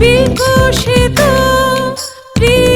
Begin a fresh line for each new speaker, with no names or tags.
বিকশিত প্রিয়